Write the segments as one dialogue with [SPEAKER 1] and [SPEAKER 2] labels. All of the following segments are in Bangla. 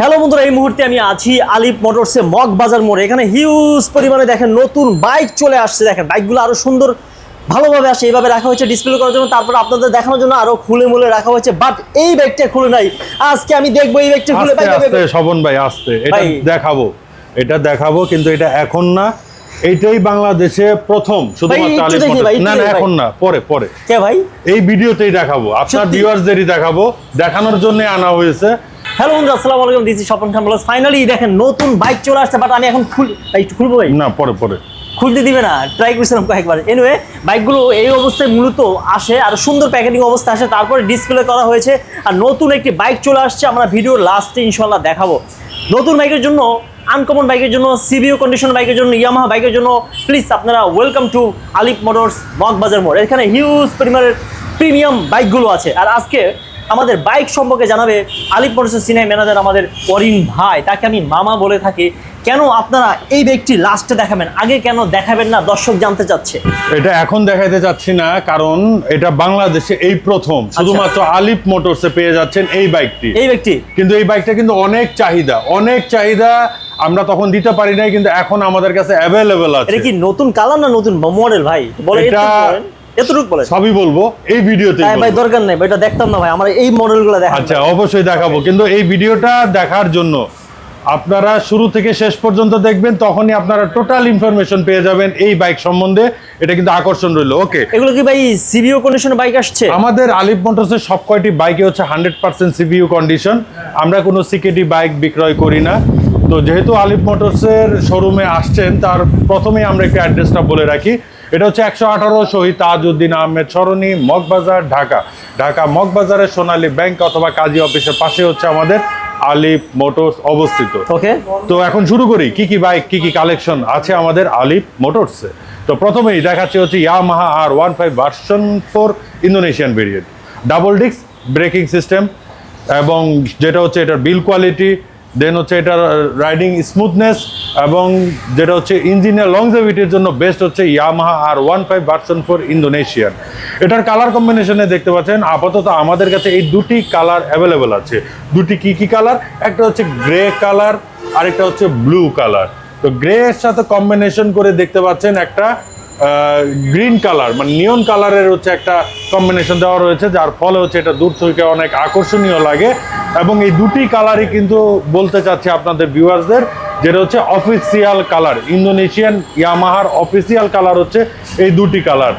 [SPEAKER 1] হ্যালো বন্ধুরা এই মুহূর্তে আমি আছি আলিপ মোটরসে মগ বাজার মোড়ে। এখানে হিউজ পরিমাণে দেখেন নতুন বাইক চলে আসছে। দেখেন বাইকগুলো আরও সুন্দর ভালোভাবে আসে। এইভাবে রাখা হয়েছে ডিসপ্লে করার জন্য। তারপর আপনাদের দেখানোর জন্য আরও খুলে মুলে রাখা হয়েছে। বাট এই ব্যাগটা খুলে নাই। আজকে আমি দেখব এই ব্যাগটা খুলে
[SPEAKER 2] শবন ভাই আস্তে। এটা দেখাবো। এটা দেখাবো কিন্তু এটা এখন না। এইটাই বাংলাদেশে প্রথম শুধুমাত্র আলিফ না না এখন না পরে পরে।
[SPEAKER 1] কে ভাই?
[SPEAKER 2] এই ভিডিওতেই দেখাবো। আপনার? ভিউয়ার্সদেরই দেখাবো। দেখানোর জন্য আনা হয়েছে।
[SPEAKER 1] হ্যালো বন্ধু আসসালামু আলাইকুম। দিস ইজ স্বপন খান বলস ফাইনালি দেখেন নতুন বাইক চলে আসছে বাট আমি এখন খুল একটু খুলবো ভাই?
[SPEAKER 2] না পরে পরে।
[SPEAKER 1] খুলতে দিবে না ট্রাই করেছিলাম কয়েকবার। এনিওয়ে বাইকগুলো এই অবস্থায় মূলত আসে আর সুন্দর প্যাকেটিং অবস্থা আসে তারপরে ডিসপ্লে করা হয়েছে আর নতুন একটি বাইক চলে আসছে আমরা ভিডিও লাস্টে ইনশাল্লাহ দেখাবো। নতুন বাইকের জন্য আনকমন বাইকের জন্য সিবিও কন্ডিশন বাইকের জন্য ইয়ামাহা বাইকের জন্য প্লিজ আপনারা welcome to Alif motors Moghbazar মোড় এখানে হিউজ পরিমাণের প্রিমিয়াম বাইকগুলো আছে। আর আজকে আমাদের বাইক সম্পর্কে জানাবে আলিপ মোটরসের সিনিয়র ম্যানেজার আমাদের অরিন ভাই। তাকে আমি মামা বলে থাকি। কেন আপনারা এই ব্যক্তি লাস্টে দেখাবেন? আগে কেন দেখাবেন না? দর্শক জানতে চাচ্ছে।
[SPEAKER 2] এটা এখন দেখাইতে চাচ্ছি না কারণ এটা বাংলাদেশে এই প্রথম।
[SPEAKER 1] আচ্ছা।
[SPEAKER 2] শুধুমাত্র আলিফ মোটরসে পেয়ে যাচ্ছেন এই বাইকটি।
[SPEAKER 1] এই ব্যক্তি?
[SPEAKER 2] কিন্তু এই বাইকটা কিন্তু অনেক চাহিদা অনেক চাহিদা আমরা তখন দিতে পারি নাই কিন্তু এখন আমাদের কাছে অ্যাভেলেবেল আছে।
[SPEAKER 1] এটা কি নতুন কালার না নতুন মডেল ভাই? বলে
[SPEAKER 2] এটা-
[SPEAKER 1] এতটুকু বলেন।
[SPEAKER 2] সবই বলব এই ভিডিওতে
[SPEAKER 1] তাই ভাই দরকার নেই ভাই, এটা দেখতাম না ভাই আমার এই মডেলগুলো দেখা
[SPEAKER 2] আচ্ছা অবশ্যই দেখাবো কিন্তু এই ভিডিওটা দেখার জন্য আপনারা শুরু থেকে শেষ পর্যন্ত দেখবেন তখনই আপনারা টোটাল ইনফরমেশন পেয়ে যাবেন এই বাইক সম্বন্ধে। এটা কিন্তু আকর্ষণ রইল ওকে
[SPEAKER 1] এগুলো কি ভাই সিবিও কন্ডিশনের বাইক আসছে?
[SPEAKER 2] আমাদের আলিফ মোটরসের সব কয়টি বাইকে হচ্ছে হান্ড্রেড পার্সেন্ট সিপিইউ কন্ডিশন আমরা কোনো সিকেটি বাইক বিক্রয় করি না। তো যেহেতু আলিফ মোটরসের শোরুমে আসছেন তার প্রথমেই আমরা একটু অ্যাড্রেসটা বলে রাখি। এটা হচ্ছে একশো আঠারো শহীদ তাজউদ্দিন আহমেদ সরণি মগবাজার ঢাকা। ঢাকা মগবাজারের সোনালী ব্যাংক অথবা কাজী অফিসের পাশে হচ্ছে আমাদের আলিফ মোটরস অবস্থিত।
[SPEAKER 1] ওকে।
[SPEAKER 2] তো এখন শুরু করি কি কি বাইক কি কি কালেকশন আছে আমাদের আলিফ মোটরসে তো প্রথমেই দেখাচ্ছি হচ্ছে Yamaha R one five version four Indonesian variant double disc braking system এবং যেটা হচ্ছে এটার বিল কোয়ালিটি দেন হচ্ছে এটার রাইডিং স্মুথনেস এবং যেটা হচ্ছে ইঞ্জিনের লংজেভিটির জন্য বেস্ট হচ্ছে Yamaha R one five version four Indonesian এটার কালার কম্বিনেশনে দেখতে পাচ্ছেন, আপাতত আমাদের কাছে এই দুটি কালার অ্যাভেলেবেল আছে। দুটি কি কি কালার একটা হচ্ছে গ্রে কালার আরেকটা হচ্ছে ব্লু কালার তো গ্রে এর সাথে কম্বিনেশন করে দেখতে পাচ্ছেন একটা গ্রিন কালার মানে নিয়ন কালারের হচ্ছে একটা কম্বিনেশন দেওয়া রয়েছে, যার ফলে হচ্ছে এটা দূর থেকে অনেক আকর্ষণীয় লাগে। এবং এই দুটি কালারই কিন্তু বলতে চাচ্ছি আপনাদের ভিউয়ার্সদের যেটা হচ্ছে অফিসিয়াল কালার ইন্দোনেশিয়ান ইয়ামাহার অফিসিয়াল কালার হচ্ছে এই দুটি কালার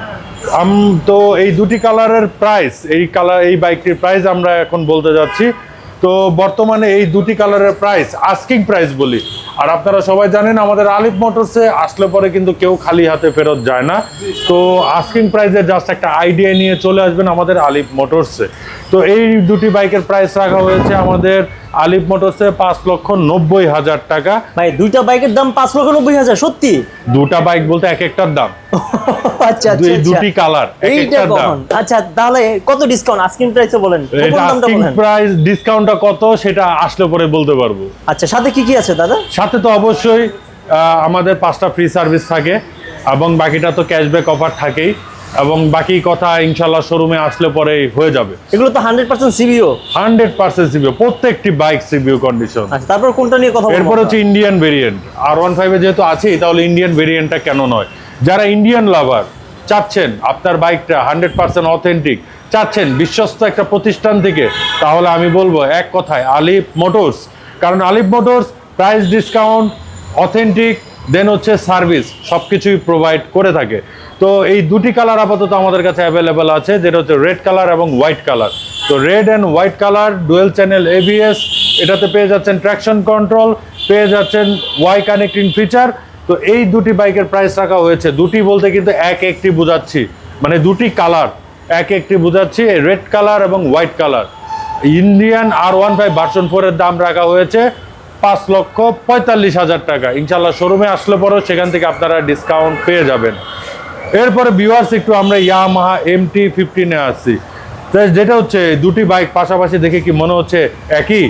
[SPEAKER 2] আম, তো এই দুটি কালারের প্রাইস এই কালার এই বাইকটির প্রাইস আমরা এখন বলতে যাচ্ছি। তো বর্তমানে এই দুটি কালারের প্রাইস আস্কিং প্রাইস বলি। আর আপনারা সবাই জানেন আমাদের আলিফ মোটরসে আসলে পরে কিন্তু কেউ খালি হাতে ফেরত যায় না। তো আস্কিং প্রাইসের জাস্ট একটা আইডিয়া নিয়ে চলে আসবেন আমাদের আলিফ মোটরসে। তো এই দুটি বাইকের প্রাইস রাখা হয়েছে আমাদের আলিফ মোটরসে পাঁচ লক্ষ নব্বই হাজার টাকা।
[SPEAKER 1] ভাই দুইটা বাইকের দাম পাঁচ লক্ষ নব্বই হাজার সত্যি?
[SPEAKER 2] দুটা বাইক বলতে এক একটার দাম।
[SPEAKER 1] আচ্ছা
[SPEAKER 2] দুই। দুটি কালার
[SPEAKER 1] এইটা কখন তাহলে কত ডিসকাউন্ট আস্কিং প্রাইসে বলেন।
[SPEAKER 2] এটা
[SPEAKER 1] কোন দামটা
[SPEAKER 2] আস্কিং প্রাইস ডিসকাউন্টটা কত সেটা আসলে পরে বলতে পারব।
[SPEAKER 1] সাথে কি কি আছে দাদা?
[SPEAKER 2] সাথে তো অবশ্যই আমাদের পাঁচটা ফ্রি সার্ভিস থাকে এবং বাকিটা তো ক্যাশব্যাক অফার থাকেই এবং বাকি কথা ইনশাল্লাহ শোরুমে আসলে পরে হয়ে যাবে।
[SPEAKER 1] এগুলো তো hundred percent CBU
[SPEAKER 2] hundred percent CBU প্রত্যেকটি বাইক সিবিও কন্ডিশন
[SPEAKER 1] তারপর কোনটা নিয়ে কথা
[SPEAKER 2] এরপর হচ্ছে ইন্ডিয়ান ভেরিয়েন্ট আর ওয়ান ফাইভে যেহেতু আছেই তাহলে ইন্ডিয়ান ভেরিয়েন্টটা কেন নয়? যারা ইন্ডিয়ান লাভার চাচ্ছেন আপনার বাইকটা হান্ড্রেড পার্সেন্ট অথেন্টিক চাচ্ছেন বিশ্বস্ত একটা প্রতিষ্ঠান থেকে তাহলে আমি বলব এক কথায় আলিফ মোটরস কারণ Alif motors price discount, authentic then হচ্ছে সার্ভিস সব কিছুই প্রোভাইড করে থাকে। তো এই দুটি কালার আপাতত আমাদের কাছে অ্যাভেলেবেল আছে, যেটা হচ্ছে রেড কালার এবং হোয়াইট কালার তো red and white colour dual channel ABS এটাতে পেয়ে যাচ্ছেন ট্র্যাকশন কন্ট্রোল পেয়ে যাচ্ছেন ওয়াই কানেক্টিং ফিচার তো এই দুটি বাইকের প্রাইস রাখা হয়েছে। দুটি বলতে কিন্তু এক একটি বোঝাচ্ছি। মানে দুটি কালার এক একটি বোঝাচ্ছি রেড কালার এবং white colour Indian R one five version ফোরের দাম রাখা হয়েছে। পাঁচ লক্ষ পঁয়তাল্লিশ হাজার টাকা। ইনশাল্লাহ শোরুমে আসলে পরেও সেখান থেকে আপনারা ডিসকাউন্ট পেয়ে যাবেন। এরপরে ভিউয়ার্স একটু আমরা ইয়ামাহা এম টি ফিফটিনে আসছি যেটা হচ্ছে, দুটি বাইক পাশাপাশি দেখে কি মনে হচ্ছে একই?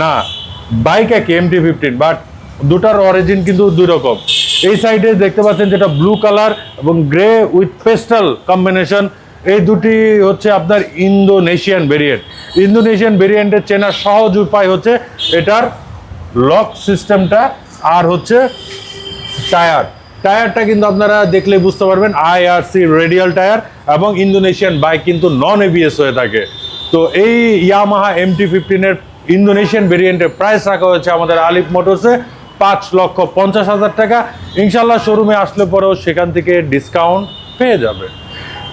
[SPEAKER 2] না বাইক একই এম টি ফিফটিন বাট দুটার অরিজিন কিন্তু দুই রকম। এই সাইডে দেখতে পাচ্ছেন যেটা ব্লু কালার এবং গ্রে উইথ পেস্টাল কম্বিনেশন এই দুটি হচ্ছে আপনার ইন্দোনেশিয়ান ভেরিয়েন্ট ইন্দোনেশিয়ান ভেরিয়েন্টের চেনার সহজ উপায় হচ্ছে এটার লক সিস্টেমটা আর হচ্ছে টায়ার। টায়ারটা কিন্তু আপনারা দেখলে বুঝতে পারবেন আইআরসি রেডিয়াল টায়ার এবং ইন্দোনেশিয়ান বাইক কিন্তু নন এবিএস হয়ে থাকে। তো এই ইয়ামাহা এমটি ফিফটিনের ইন্দোনেশিয়ান ভেরিয়েন্টের প্রাইস রাখা হয়েছে আমাদের আলিফ মোটরসে পাঁচ লক্ষ পঞ্চাশ হাজার টাকা। ইনশাল্লাহ শোরুমে আসলে পরেও সেখান থেকে ডিসকাউন্ট পেয়ে যাবে।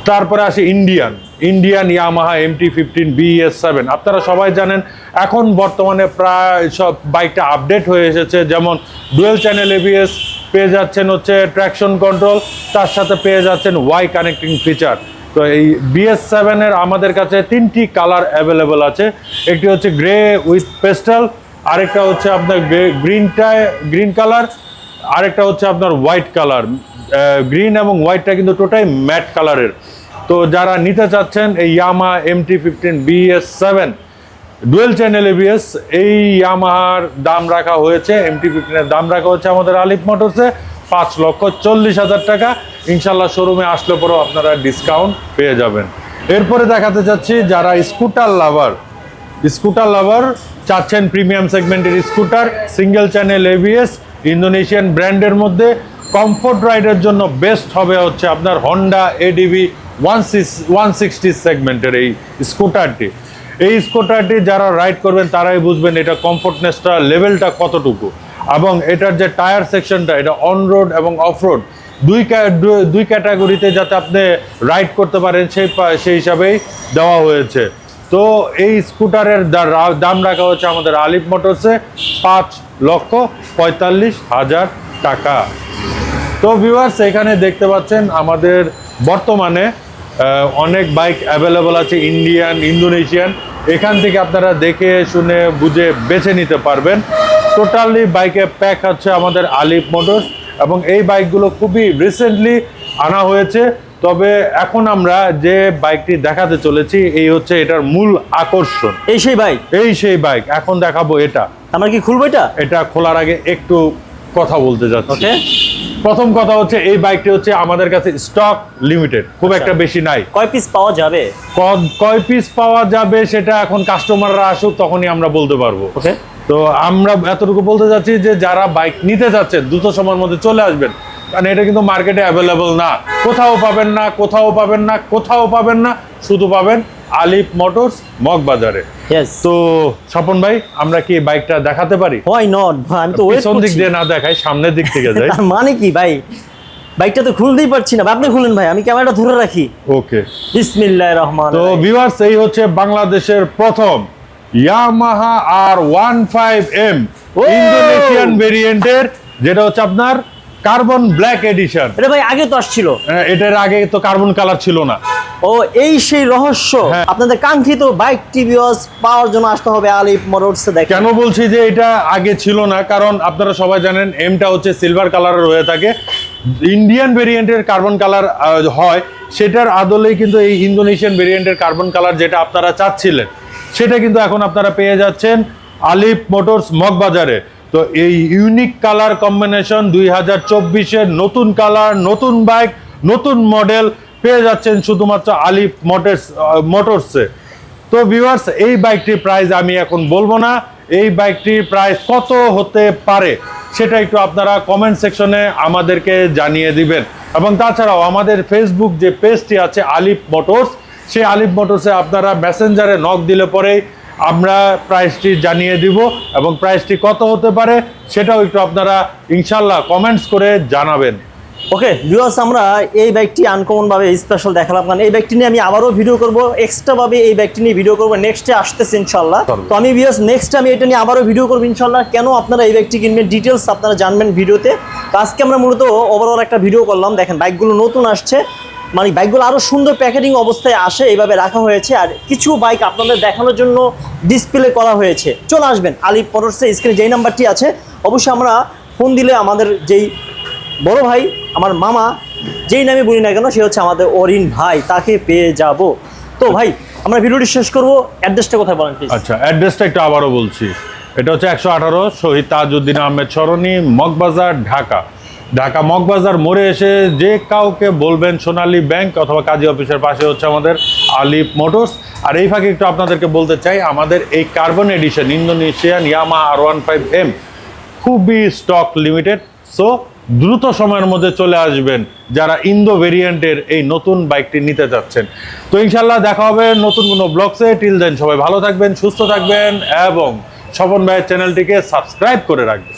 [SPEAKER 2] তারপরে আসে Indian Indian Yamaha MT fifteen BS seven আপনারা সবাই জানেন এখন বর্তমানে প্রায় সব বাইকটা আপডেট হয়ে এসেছে। যেমন ডুয়েল চ্যানেল এবিএস পেয়ে যাচ্ছেন হচ্ছে ট্র্যাকশন কন্ট্রোল তার সাথে পেয়ে যাচ্ছেন ওয়াই কানেক্টিং ফিচার তো এই বিএস সেভেনের আমাদের কাছে তিনটি কালার অ্যাভেলেবল আছে। একটি হচ্ছে গ্রে উইথ পেস্টাল আরেকটা হচ্ছে আপনার গ্রিনটায় গ্রিন কালার আরেকটা হচ্ছে আপনার হোয়াইট কালার গ্রিন এবং হোয়াইটটা কিন্তু টোটাই ম্যাট কালারের তো যারা নিতে চাচ্ছেন এই Yamaha MT fifteen BS seven dual channel ABS এই ইয়ামাহার দাম রাখা হয়েছে এমটি ফিফটিনের দাম রাখা হচ্ছে আমাদের আলিফ মোটরসে পাঁচ লক্ষ চল্লিশ হাজার টাকা। ইনশাল্লাহ শোরুমে আসলে পরেও আপনারা ডিসকাউন্ট পেয়ে যাবেন। এরপরে দেখাতে চাচ্ছি যারা স্কুটার লাভার স্কুটার লাভার চাচ্ছেন প্রিমিয়াম সেগমেন্টের scooter single channel ABS Indonesian ব্র্যান্ডের মধ্যে কমফোর্ট রাইডের জন্য বেস্ট হবে হচ্ছে আপনার Honda ADV one six one sixty সেগমেন্টের এই স্কুটারটি এই স্কুটারটি যারা রাইড করবেন তারাই বুঝবেন এটা কমফোর্টনেসটা, লেভেলটা কতটুকু। এবং এটার যে টায়ার সেকশনটা, এটা অন রোড এবং অফ রোড দুই দুই ক্যাটাগরিতে যাতে আপনি রাইড করতে পারেন, সেই সেই হিসাবেই দেওয়া হয়েছে। তো এই স্কুটারের দাম রাখা হচ্ছে আমাদের আলিফ মোটরসে পাঁচ লক্ষ পঁয়তাল্লিশ হাজার টাকা। তো ভিউয়ার্স এখানে দেখতে পাচ্ছেন আমাদের বর্তমানে অনেক বাইক অ্যাভেলেবল আছে ইন্ডিয়ান ইন্দোনেশিয়ান এখান থেকে আপনারা দেখে শুনে বুঝে বেছে নিতে পারবেন। টোটালি বাইকে প্যাক হচ্ছে আমাদের আলিফ মোটরস এবং এই বাইকগুলো খুবই রিসেন্টলি আনা হয়েছে। তবে এখন আমরা যে বাইকটি দেখাতে চলেছি এই হচ্ছে এটার মূল আকর্ষণ।
[SPEAKER 1] এই সেই বাইক
[SPEAKER 2] এই সেই বাইক এখন দেখাবো এটা।
[SPEAKER 1] আমরা কি খুলবো এটা?
[SPEAKER 2] এটা খোলার আগে একটু কথা বলতে যাচ্ছি। প্রথম কথা হচ্ছে এই বাইকটি হচ্ছে আমাদের কাছে স্টক লিমিটেড খুব একটা বেশি নাই।
[SPEAKER 1] কয় পিস পাওয়া যাবে?
[SPEAKER 2] কয় পিস পাওয়া যাবে সেটা এখন কাস্টমাররা আসুক তখনই আমরা বলতে পারব।
[SPEAKER 1] ওকে।
[SPEAKER 2] তো আমরা এতটুকু বলতে চাচ্ছি যে যারা বাইক নিতে যাচ্ছেন দ্রুত সময়ের মধ্যে চলে আসবেন। কারণ এটা কিন্তু মার্কেটে অ্যাভেলেবল না। কোথাও পাবেন না কোথাও পাবেন না কোথাও পাবেন না শুধু পাবেন আলিফ মোটরস মগবাজারে। তো স্বপন ভাই আমরা কি বাইকটা দেখাতে পারি?
[SPEAKER 1] হোয়াই নট ভাই আমি তো
[SPEAKER 2] পিছন দিক দিয়ে না দেখাই সামনের দিক থেকে যাই।
[SPEAKER 1] মানে কি ভাই? বাইকটা তো খুলতেই পারছি না। আপনি খুলেন ভাই আমি ক্যামেরাটা ধরে রাখি।
[SPEAKER 2] ওকে
[SPEAKER 1] বিসমিল্লাহ রহমান
[SPEAKER 2] তো ভিউয়ার্স এই হচ্ছে বাংলাদেশের প্রথম Yamaha R one five M! Indonesian ভেরিয়েন্টের যেটা হচ্ছে আপনার কার্বন ব্ল্যাক এডিশন
[SPEAKER 1] এটা ভাই আগে তো আসছিল।
[SPEAKER 2] এটার আগে তো কার্বন কালার ছিল না।
[SPEAKER 1] ও এই সেই রহস্য
[SPEAKER 2] হ্যাঁ।
[SPEAKER 1] আপনাদের কাঙ্ক্ষিত বাইক টিভিওস পাওয়ার জন্য আসতে হবে আলিফ মোটরসে দেখেন।
[SPEAKER 2] কেন বলছি যে এটা আগে ছিল না? কারণ আপনারা সবাই জানেন এমটা হচ্ছে সিলভার কালারের হয়ে থাকে। ইন্ডিয়ান ভেরিয়েন্টের কার্বন কালার হয়। সেটার আদলেই কিন্তু এই ইন্দোনেশিয়ান ভেরিয়েন্টের কার্বন কালার যেটা আপনারা চাচ্ছিলেন সেটা কিন্তু এখন আপনারা পেয়ে যাচ্ছেন আলিফ মোটরস মগবাজারে। তো এই ইউনিক কালার কম্বিনেশন দুই হাজার চব্বিশের নতুন কালার নতুন বাইক নতুন মডেল পেয়ে যাচ্ছেন শুধুমাত্র আলিফ মোটরস মোটরসে তো ভিউয়ার্স এই বাইকটির প্রাইস আমি এখন বলব না। এই বাইকটির প্রাইস কত হতে পারে সেটা একটু আপনারা কমেন্ট সেকশনে আমাদেরকে জানিয়ে দিবেন। এবং তাছাড়াও আমাদের ফেসবুক যে পেজটি আছে আলিফ মোটরস, সেই আলিফ মোটরসে আপনারা মেসেঞ্জারে নক দিলে পরেই আমরা প্রাইসটি জানিয়ে দিব এবং প্রাইসটি কত হতে পারে সেটাও একটু আপনারা ইনশাল্লাহ কমেন্টস করে জানাবেন।
[SPEAKER 1] ওকে ভিউয়ার্স আমরা এই বাইকটি আনকমনভাবে স্পেশাল দেখালাম কারণ এই বাইকটি নিয়ে আমি আবারও ভিডিও করব এক্সট্রা ভাবে এই বাইকটি নিয়ে ভিডিও করব নেক্সটে আসতেছে ইনশাল্লাহ তো আমি ভিউয়ার্স নেক্সট আমি এটা নিয়ে আবারও ভিডিও করব ইনশাল্লাহ কেন আপনারা এই বাইকটি কিনবেন? ডিটেলস আপনারা জানবেন ভিডিওতে তো আজকে আমরা মূলত ওভারঅল একটা ভিডিও করলাম। দেখেন বাইকগুলো নতুন আসছে। মানে বাইকগুলো আরও সুন্দর প্যাকেটিং অবস্থায় আসে, এইভাবে রাখা হয়েছে। আর কিছু বাইক আপনাদের দেখানোর জন্য ডিসপ্লে করা হয়েছে। চলে আসবেন আলিফ মোটরসে স্ক্রিনে যেই নাম্বারটি আছে, অবশ্যই আমরা ফোন দিলে আমাদের যেই বড় ভাই, আমার মামা, যেই নামে বলি না কেন, সে হচ্ছে আমাদের অরিন ভাই, তাকে পেয়ে যাব। তো ভাই, আমরা ভিডিওটি শেষ করব অ্যাড্রেসটা কোথায় বলেন
[SPEAKER 2] আচ্ছা অ্যাড্রেসটা একটু আবারও বলছি। এটা হচ্ছে একশো আঠারো শহীদ তাজউদ্দিন আহমেদ সরণি, মগবাজার, ঢাকা। ঢাকা মগবাজার মোড়ে এসে যে কাউকে বলবেন সোনালী ব্যাংক অথবা কাজী অফিসের পাশে হচ্ছে আমাদের আলিফ মোটরস। আর এই ফাঁকে একটু আপনাদেরকে বলতে চাই, আমাদের এই carbon edition, Indonesian Yamaha R one five M খুবই স্টক লিমিটেড। সো, দ্রুত সময়ের মধ্যে চলে আসবেন যারা ইন্দো ভেরিয়েন্টের এই নতুন বাইকটি নিতে চাচ্ছেন। তো ইনশাল্লাহ দেখা হবে নতুন কোনো ব্লগসে। টিল দেন সবাই ভালো থাকবেন, সুস্থ থাকবেন এবং স্বপন ভাইয়ের চ্যানেলটিকে সাবস্ক্রাইব করে রাখবেন।